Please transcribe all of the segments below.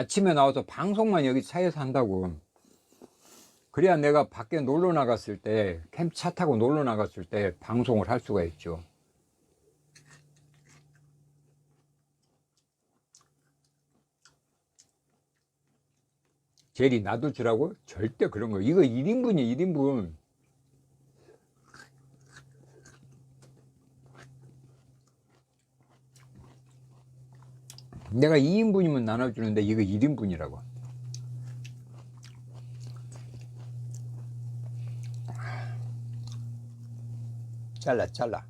아침에 나와서 방송만 여기 차에서 한다고. 그래야 내가 밖에 놀러 나갔을 때, 캠차 타고 놀러 나갔을 때 방송을 할 수가 있죠. 제리 나도 주라고? 절대 그런 거. 이거 1인분이 1인분. 내가 2인분이면 나눠주는데 이거 1인분이라고. 잘라, 잘라.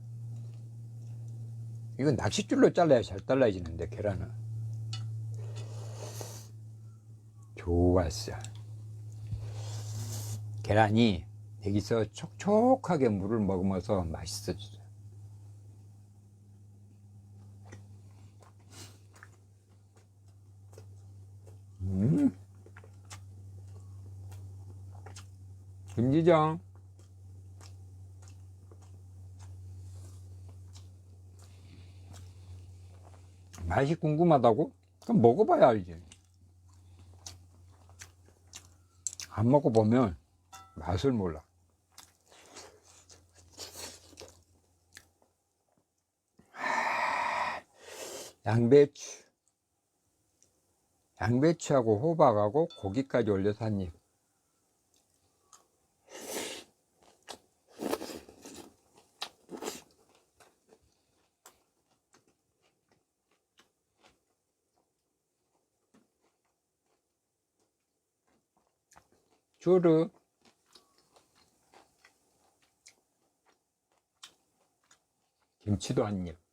이건 낚싯줄로 잘라야 잘 잘라지는데, 계란은. 좋았어. 계란이 여기서 촉촉하게 물을 먹으면서 맛있어졌어. 김지정. 맛이 궁금하다고? 그럼 먹어봐야 알지. 안 먹어보면 맛을 몰라. 하, 양배추. 양배추하고 호박하고 고기까지 올려서 한 입. 주르. 김치도 한 입.